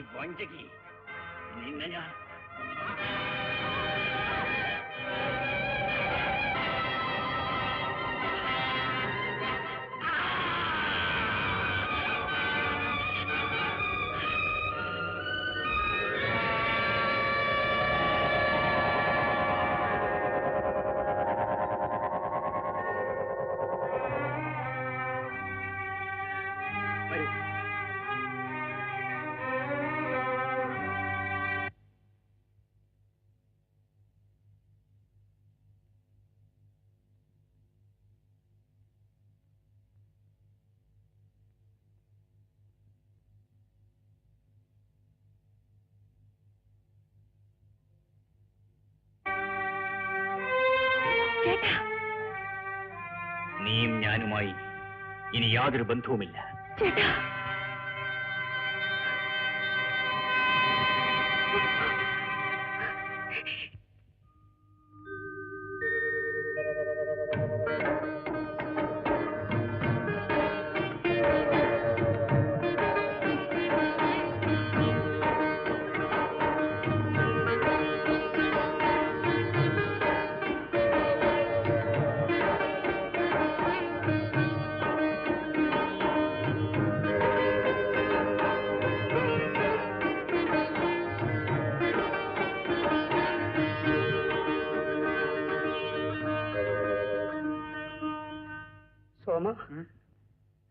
ഈ വഞ്ചകി. നിന്നെ നീയും ഞാനുമായി ഇനി യാതൊരു ബന്ധവുമില്ല. ചേട്ടാ.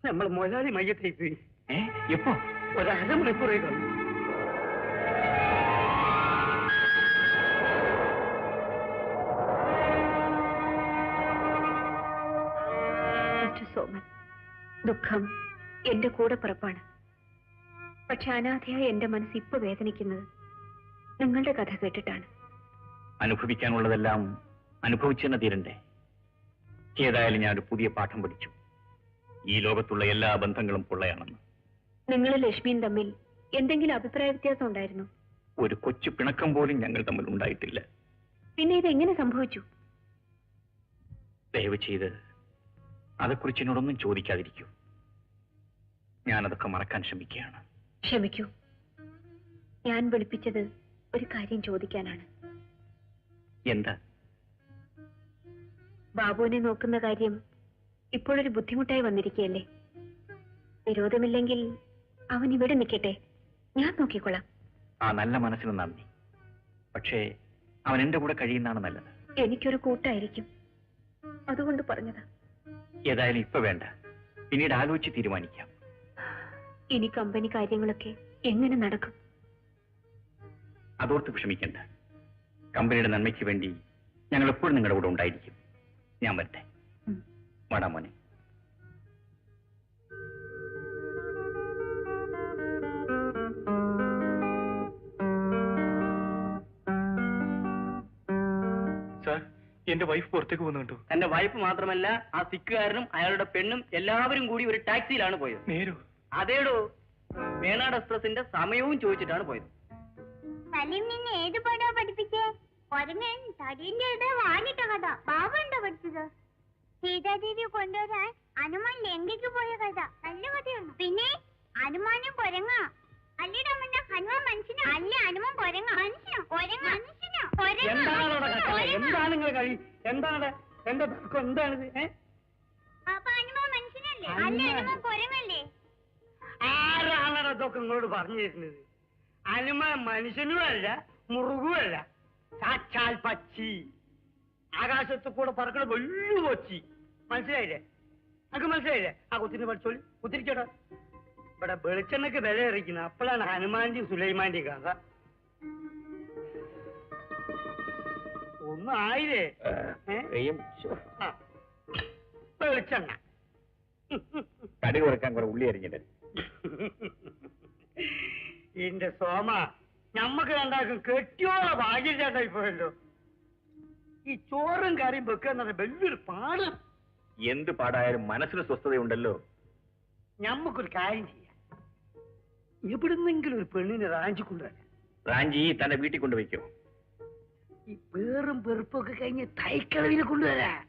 നമ്മൾ മൊലാലി മയ്യത്തായി പോയി എപ്പോ? ഒരു അരമണിക്കൂറേ കാണും സോമൻ ദുഃഖം എന്റെ കൂടെ പിറപ്പാണ്. പക്ഷെ അനാഥയായ എന്റെ മനസ്സ് ഇപ്പൊ വേദനിക്കുന്നത് നിങ്ങളുടെ കഥ കേട്ടിട്ടാണ്. അനുഭവിക്കാനുള്ളതെല്ലാം അനുഭവിച്ചെന്നെ തീരണ്ടേ. ഏതായാലും ഞാൻ ഒരു പുതിയ പാഠം പഠിച്ചു. ഈ ലോകത്തുള്ള എല്ലാ ബന്ധങ്ങളും പൊള്ളയാണെന്ന്. നിങ്ങൾ ലക്ഷ്മിയും തമ്മിൽ എന്തെങ്കിലും അഭിപ്രായ വ്യത്യാസം ഉണ്ടായിരുന്നു? ഒരു കൊച്ചു പിണക്കം പോലും ഞങ്ങൾ തമ്മിൽ ഉണ്ടായിട്ടില്ല. പിന്നെ ഇത് എങ്ങനെ സംഭവിച്ചു? ദയവ് ചെയ്ത് അതേക്കുറിച്ച് എന്നോടൊന്നും ചോദിക്കാതിരിക്കൂ. ഞാനതൊക്കെ മറക്കാൻ ശ്രമിക്കുകയാണ്. ക്ഷമിക്കൂ. ഞാൻ വിളിപ്പിച്ചത് ഒരു കാര്യം ചോദിക്കാനാണ്. എന്താ? ബാബുവിനെ നോക്കുന്ന കാര്യം ഇപ്പോഴൊരു ബുദ്ധിമുട്ടായി വന്നിരിക്കുകയല്ലേ? വിരോധമില്ലെങ്കിൽ അവൻ ഇവിടെ നിൽക്കട്ടെ. ഞാൻ നോക്കിക്കൊള്ളാം. ആ നല്ല മനസ്സിന് നന്ദി. പക്ഷേ അവൻ എന്റെ കൂടെ കഴിയുന്നതാണ് നല്ലത്. എനിക്കൊരു കൂട്ടായിരിക്കും. അതുകൊണ്ട് പറഞ്ഞതാ. ഏതായാലും ഇപ്പൊ വേണ്ട. പിന്നീട് ആലോചിച്ച് തീരുമാനിക്കാം. ഇനി കമ്പനി കാര്യങ്ങളൊക്കെ എങ്ങനെ നടക്കും? അതോർത്ത് വിഷമിക്കണ്ട. കമ്പനിയുടെ നന്മയ്ക്ക് വേണ്ടി ഞങ്ങൾ എപ്പോഴും നിങ്ങളുടെ കൂടെ ഉണ്ടായിരിക്കും. ഞാൻ വരട്ടെ. സാർ എന്റെ വൈഫ് പുറത്തേക്ക് പോകുന്നു കണ്ടു. തന്റെ വൈഫ് മാത്രമല്ല ആ സിക്കുകാരനും അയാളുടെ പെണ്ണും എല്ലാവരും കൂടി ഒരു ടാക്സിയിലാണ് പോയത്. നേരു? അതേടോ വേണാട് എക്സ്പ്രസിന്റെ സമയവും ചോദിച്ചിട്ടാണ് പോയത്. സലീം നിന്നെ ഏത് പടാ പഠിപ്പിച്ചേ? കഥ. ബാബുണ്ടോ പഠിച്ചത്? സീതാദേവി കൊണ്ടുവരാൻ ഹനുമാൻ ലങ്കയ്ക്ക് പോയ കഥ. നല്ല കഥയാണ്. പിന്നെ ഹനുമാനും കൊരങ്ങ അല്ലടാ മുന്ന ഹനുമാൻ മനുഷ്യനോ? അല്ല ഹനുമാൻ കൊരങ്ങ മനുഷ്യനോ? കൊരങ്ങ മനുഷ്യനോ? എന്താണ് നിങ്ങൾ കഴി എന്താണ്? എന്റെ തർക്കം എന്താണിത്? അപ്പൊ ഹനുമാൻ മനുഷ്യനല്ലേ? അല്ല ഹനുമാൻ. ഹനുമാൻ കൊരങ്ങല്ലേ ആരാണ് ഇതൊക്കെ നിങ്ങളോട് പറഞ്ഞു തരുന്നത് അനുമ മനുഷ്യനുമല്ല മുറുകുമല്ല. സാക്ഷാൽ പക്ഷി. ആകാശത്ത് കൂടെ പറക്കണ വെള്ളു കൊച്ചി. മനസ്സിലായില്ലേ? അനക്ക് മനസ്സിലായില്ലേ? ആ കുത്തിന് പഠിച്ചോളി. കുത്തിരിക്കട്ടോ ഇവിടെ വെളിച്ചെണ്ണക്ക് വില എറിക്കുന്നത് അപ്പോഴാണ് ഹനുമാന്റെയും സുലൈമാന്റെയും കഥ. ഒന്നും ആയില്ലേ. വെളിച്ചെണ്ണ. കടി കുറയ്ക്കാൻ കുറെ ഉള്ളി അരിഞ്ഞിട്ട് എന്റെ സോമ ഞമ്മക്ക് രണ്ടാക്കും കെട്ടിയോ ഭാഗ്യം ചേട്ടായി പോയല്ലോ. ഈ ചോറും കാര്യം വെക്കുക എന്ന് വലിയൊരു പാട്. എന്ത് പാടായാലും മനസ്സിന് സ്വസ്ഥതയുണ്ടല്ലോ. ഞമ്മക്കൊരു കാര്യം ചെയ്യാം. എവിടുന്നെങ്കിലും ഒരു പെണ്ണിനെ റാഞ്ചി കൊണ്ടുവരാം. റാഞ്ചി തന്റെ വീട്ടിൽ കൊണ്ടുവയ്ക്കോ. ഈ പേറും പെറുപ്പൊക്കെ കഴിഞ്ഞ് തൈക്കളവിനെ കൊണ്ടുവരാ.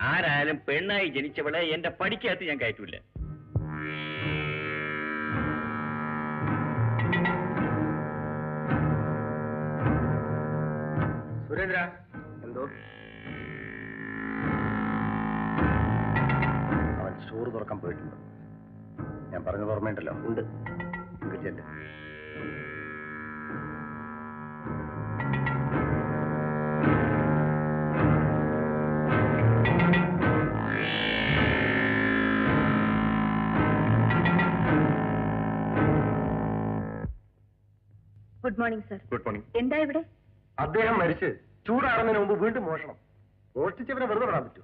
ആരായാലും പെണ്ണായി ജനിച്ചവളെ എന്റെ പടിക്കകത്ത് ഞാൻ കയറ്റൂല. സുരേന്ദ്ര. അവൻ സ്റ്റോർ തുറക്കാൻ പോയിട്ടുണ്ട്. ഞാൻ പറഞ്ഞത് ഓർമ്മയുണ്ടല്ലോ? ഉണ്ട്. ചെല്ല്. Good morning sir good morning എന്താ ഇവിടെ? അദ്ദേഹം മരിച്ച് ചൂടാറുന്നതിന് മുമ്പ് വീണ്ടും മോഷണം. മോഷ്ടിച്ചവനെ വെറുതെ വിടാൻ പറ്റൂ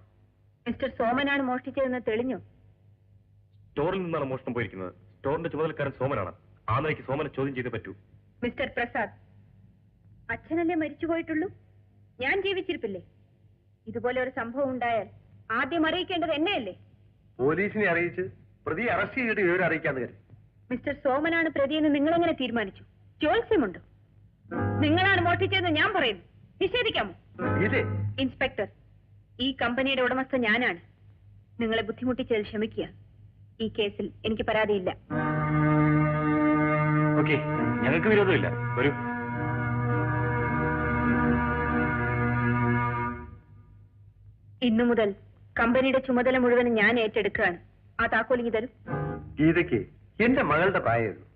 മിസ്റ്റർ സോമനാണ് മോഷ്ടിച്ചതെന്ന് തെളിഞ്ഞു. സ്റ്റോറിൽ നിന്നാണ് മോഷണം പോയിരിക്കുന്നത്. സ്റ്റോറിന്റെ ചുമതലക്കാരൻ സോമനാണ്. ആ നിലയ്ക്ക് സോമനെ ചോദ്യം ചെയ്തേ പറ്റൂ. മിസ്റ്റർ പ്രസാദ് അച്ഛനല്ലേ മരിച്ചുപോയിട്ടുള്ളൂ ഞാൻ ജീവിച്ചിരിപ്പില്ലേ? ഇതുപോലെ ഒരു സംഭവം ഉണ്ടായാൽ ആദ്യം അറിയിക്കേണ്ടത് എന്നെയല്ലേ? പോലീസിനെ അറിയിച്ച് പ്രതി അറസ്റ്റ് ചെയ്തിട്ട് വിവരം അറിയിക്കാന്ന് കരുതി. മിസ്റ്റർ സോമനാണ് പ്രതിയെന്ന് നിങ്ങളെങ്ങനെ തീരുമാനിച്ചു? ചോത്സ്യമുണ്ടോ? നിങ്ങളാണ് മോഷ്ടിച്ചതെന്ന് ഞാൻ പറയുന്നു. നിഷേധിക്കാമോ ഇൻസ്പെക്ടർ ഈ കമ്പനിയുടെ ഉടമസ്ഥ ഞാനാണ്. നിങ്ങളെ ബുദ്ധിമുട്ടിച്ചതിൽ ക്ഷമിക്കുക. ഈ കേസിൽ എനിക്ക് പരാതിയില്ല. ഓക്കെ ഞങ്ങൾക്ക് വിരോധമില്ല. വരൂ. ഇന്നു മുതൽ കമ്പനിയുടെ ചുമതല മുഴുവൻ ഞാൻ ഏറ്റെടുക്കുകയാണ്. ആ താക്കോലിങ്ങി തരും. ഗീതയ്ക്ക് എന്റെ മകളുടെ പ്രായമായിരുന്നു.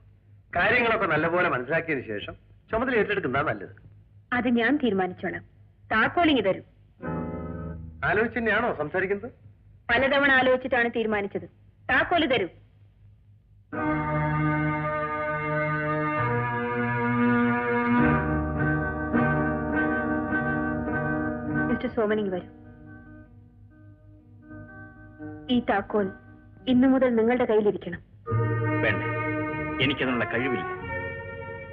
കാര്യങ്ങളൊക്കെ നല്ലപോലെ മനസ്സിലാക്കിയതിനു ശേഷം ചുമതല ഏറ്റെടുക്കുന്നതാണ് നല്ലത്. അത് ഞാൻ തീരുമാനിച്ചോളാം. താക്കോളിങ് തരും ആലോചിച്ച് തന്നെയാണോ സംസാരിക്കുന്നത്? പലതവണ ആലോചിച്ചിട്ടാണ് തീരുമാനിച്ചത്. താക്കോൽ തരൂ. മിസ്റ്റർ സോമനിങ് വരൂ. ഈ താക്കോൽ ഇന്നു മുതൽ നിങ്ങളുടെ കയ്യിലിരിക്കണം. വേണ്ട. എനിക്കതിനുള്ള കഴിവില്ല.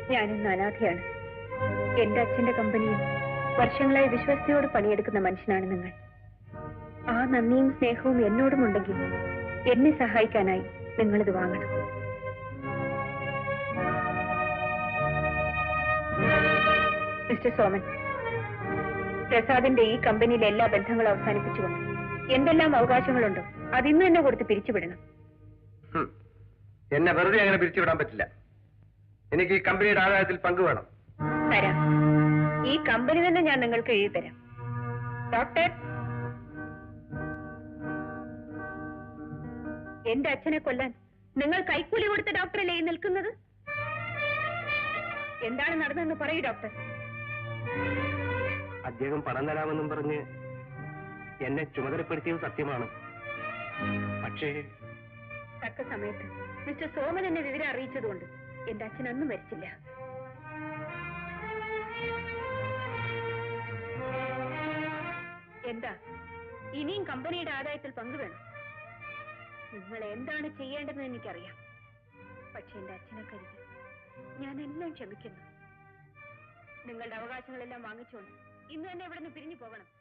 ഞാനിന്ന് അനാഥയാണ്. എന്റെ അച്ഛന്റെ കമ്പനിയിൽ വർഷങ്ങളായി വിശ്വസ്തയോട് പണിയെടുക്കുന്ന മനുഷ്യനാണ് നിങ്ങൾ. ആ നന്ദിയും സ്നേഹവും എന്നോടും ഉണ്ടെങ്കിൽ എന്നെ സഹായിക്കാനായി നിങ്ങളിത് വാങ്ങണം. മിസ്റ്റർ സോമൻ പ്രസാദിന്റെ ഈ കമ്പനിയിലെ എല്ലാ ബന്ധങ്ങളും അവസാനിപ്പിച്ചുകൊണ്ട് എന്തെല്ലാം അവകാശങ്ങളുണ്ടോ അതിന്ന് തന്നെ കൊടുത്ത് പിരിച്ചുവിടണം. എന്നെ വെറുതെ അങ്ങനെ പിരിച്ചുവിടാൻ പറ്റില്ല. എനിക്ക് ഈ കമ്പനിയുടെ ആദായത്തിൽ പങ്ക് വേണം. തരാം ഈ കമ്പനി തന്നെ ഞാൻ നിങ്ങൾക്ക് എഴുതി തരാം. ഡോക്ടർ എന്റെ അച്ഛനെ കൊല്ലാൻ നിങ്ങൾ കൈക്കൂലി കൊടുത്ത ഡോക്ടറല്ലേ ഈ നിൽക്കുന്നത്? എന്താണ് നടന്നതെന്ന് പറയൂ ഡോക്ടർ. അദ്ദേഹം പണം തരാമെന്നും പറഞ്ഞ് എന്നെ ചുമതലപ്പെടുത്തിയത് സത്യമാണ്. പക്ഷേ തക്ക സമയത്ത് മിസ്റ്റർ സോമൻ എന്നെ വിവരം അറിയിച്ചതുകൊണ്ട് എന്റെ അച്ഛൻ അന്നും മരിച്ചില്ല. എന്താ? ഇനിയും കമ്പനിയുടെ ആദായത്തിൽ പങ്കുവേണം നിങ്ങൾ എന്താണ് ചെയ്യേണ്ടതെന്ന് എനിക്കറിയാം. പക്ഷെ എന്റെ അച്ഛനെ കരുതി ഞാൻ എല്ലാം ക്ഷമിക്കുന്നു. നിങ്ങളുടെ അവകാശങ്ങളെല്ലാം വാങ്ങിച്ചുകൊണ്ട് ഇന്ന് തന്നെ ഇവിടെ നിന്ന് പിരിഞ്ഞു പോകണം.